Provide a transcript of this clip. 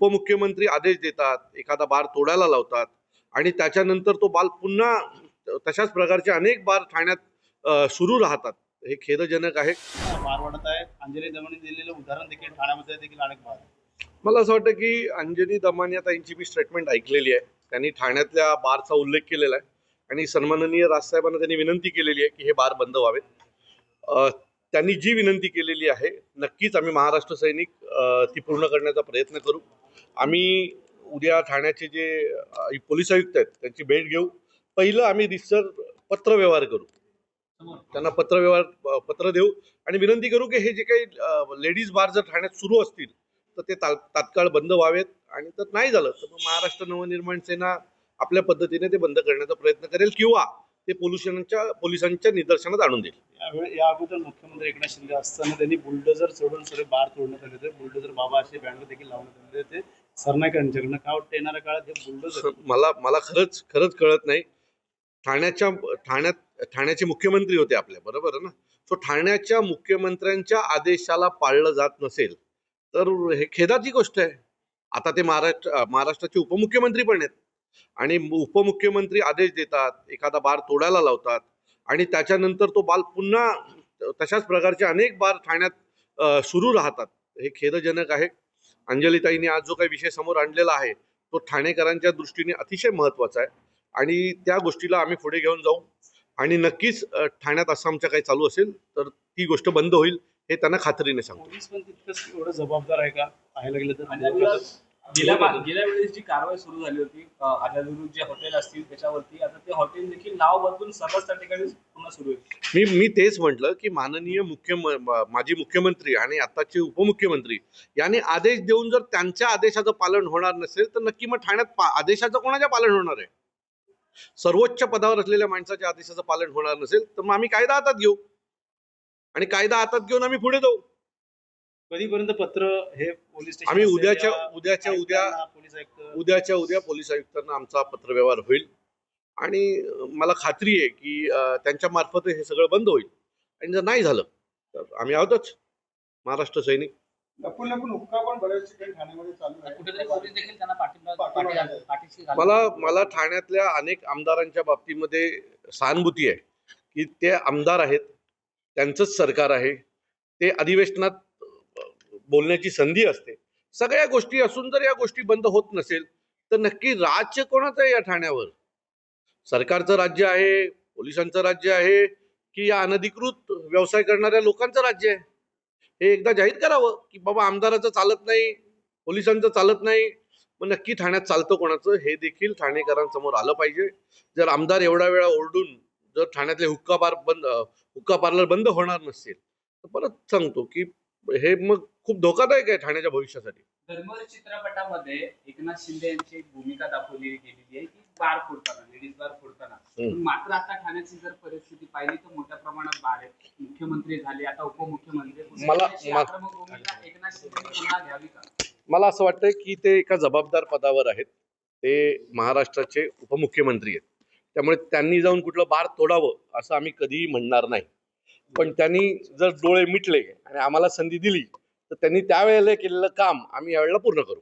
उपमुख्यमंत्री आदेश देतात एखादा बार तोडायला लावतात आणि त्याच्यानंतर तो बाल पुन्हा तशाच प्रकारचे अनेक बार ठाण्यात सुरू राहतात. हे खेदजनक आहे. मार वाढत आहे अंजली दमनी दिलेलं उदाहरण देखील ठाण्यामध्ये देखील अनेक आहे. मला असं वाटतं की अंजनी दमानिया ताईंची मी स्टेटमेंट ऐकलेली आहे. त्यांनी ठाण्यातल्या बारचा उल्लेख केलेला आहे. आणि सन्माननीय राजसाहेबांना त्यांनी विनंती केलेली आहे की हे बार बंद व्हावेत. त्यांनी जी विनंती केलेली आहे नक्कीच आम्ही महाराष्ट्र सैनिक ती पूर्ण करण्याचा प्रयत्न करू. आम्ही उद्या ठाण्याचे जे पोलीस आयुक्त आहेत त्यांची भेट घेऊ. पहिलं आम्ही रिसर पत्रव्यवहार करू. त्यांना पत्रव्यवहार पत्र देऊ. आणि विनंती करू की हे जे काही लेडीज बार जर ठाण्यात सुरू असतील तर ते तात्काळ बंद व्हावेत. आणि तर नाही झालं तर महाराष्ट्र नवनिर्माण सेना आपल्या पद्धतीने ते बंद करण्याचा प्रयत्न करेल किंवा ते पोल्युशनच्या पोलिसांच्या निदर्शनात आणून देईल या अगोदर मुख्यमंत्री एकनाथ शिंदे असताना त्यांनी बुलडोजर सोडून सगळे बार तोडण्यात आले होते. बुलडोजर बाबा असे बॅनर देखील लावण्यात आले होते. सरनाईकांच्याकडनं काय वाटतं? येणाऱ्या काळात हे बुलडोजर मला मला खरंच खरंच कळत नाही. ठाण्याच्या ठाण्यात ठाण्याचे मुख्यमंत्री होते आपल्या बरोबर आहे ना? सो ठाण्याच्या मुख्यमंत्र्यांच्या आदेशाला पाळलं जात नसेल तर हे खेदाची गोष्ट आहे. आता ते महाराष्ट्र महाराष्ट्राचे उपमुख्यमंत्री पण आहेत. आणि उपमुख्यमंत्री आदेश देतात एखादा बार तोडायला लावतात आणि त्याच्यानंतर तो बाल पुन्हा तशाच प्रकारचे अनेक बार ठाण्यात सुरू राहतात. हे खेदजनक आहे. अंजलीताईंनी आज जो काही विषय समोर आणलेला आहे तो ठाणेकरांच्या दृष्टीने अतिशय महत्त्वाचा आहे. आणि त्या गोष्टीला आम्ही पुढे घेऊन जाऊ. आणि नक्कीच ठाण्यात असं आमच्या काही चालू असेल तर ती गोष्ट बंद होईल हे त्यांना खात्रीने सांगतो. जबाबदार आहे का? पाहायला गेलं तर गेल्या वेळेस जी कारवाई सुरू झाली होती आजादुरू जे हॉटेल असतील त्याच्यावरती आता ते हॉटेल देखील नाव बदलून सर्वच त्या ठिकाणी पुन्हा सुरू आहे. मी मी तेच म्हटलं की माननीय मुख्य माजी मुख्यमंत्री आणि आताचे उपमुख्यमंत्री यांनी आदेश देऊन जर त्यांच्या आदेशाचं पालन होणार नसेल तर नक्की मग ठाण्यात आदेशाचं कोणाच्या पालन होणार आहे? सर्वोच्च पदावर असलेल्या माणसाच्या आदेशाचं पालन होणार नसेल तर मग आम्ही कायदा हातात घेऊ. आणि कायदा हातात घेऊन आम्ही पुढे जाऊ. कधीपर्यंत पत्र हे पोलीस स्टेशन आम्ही असेल उद्याच्या या उद्याच्या उद्या आयुक्तांना, पोलीस आयुक्त उद्याच्या उद्या पोलीस आयुक्तांना आमचा पत्रव्यवहार होईल. आणि मला खात्री आहे की अं, त्यांच्या मार्फत हे सगळं बंद होईल. आणि जर नाही झालं तर आम्ही आहोतच. महाराष्ट्र सैनिक. लपून लपून हुक्का पण बऱ्याच ठिकाणी ठाण्यामध्ये चालू आहे. कुठेतरी पोलीस देखील त्यांना पाठिंबा पाठिंबा पाठी- आहे. पाठीशी घालून- मला मला ठाण्यातल्या अनेक आमदारांच्या बाबतीमध्ये सहानुभूती आहे की ते आमदार आहेत त्यांचंच सरकार आहे. ते अधिवेशनात बोलण्याची संधी असते. सगळ्या गोष्टी असून जर या गोष्टी बंद होत नसेल तर नक्की राज्य कोणाचं आहे या ठाण्यावर? सरकारचं राज्य आहे पोलिसांचं राज्य आहे की या अनधिकृत व्यवसाय करणाऱ्या लोकांचं राज्य आहे? हे एकदा जाहीर करावं की बाबा आमदाराचं चालत नाही पोलिसांचं चालत नाही मग नक्की ठाण्यात चालतं कोणाचं? हे देखील ठाणेकरांसमोर आलं पाहिजे. जर आमदार एवढा वेळा ओरडून जर ठाण्यातले हुक्का पार बंद हुक्का पार्लर बंद होणार नसेल तर परत सांगतो की हे मग खूप धोकादायक आहे ठाण्याच्या भविष्यासाठी. धर्मवीर चित्रपटामध्ये एकनाथ शिंदे यांची एक भूमिका दाखवली गेलेली आहे की बार फोडताना लेडीज बार फोडताना. मात्र आता ठाण्याची जर परिस्थिती पाहिली तर मोठ्या प्रमाणात बार आहेत. मुख्यमंत्री झाले आता उपमुख्यमंत्री मला- एकनाथ शिंदे पुन्हा घ्यावी का? मला असं वाटतं की ते एका जबाबदार पदावर आहेत. ते महाराष्ट्राचे उपमुख्यमंत्री आहेत. त्यामुळे त्यांनी जाऊन कुठलं बार तोडावं असं आम्ही कधीही म्हणणार नाही. पण त्यांनी जर डोळे मिटले आणि आम्हाला संधी दिली तर त्यांनी त्यावेळेला केलेलं काम आम्ही यावेळेला पूर्ण करू.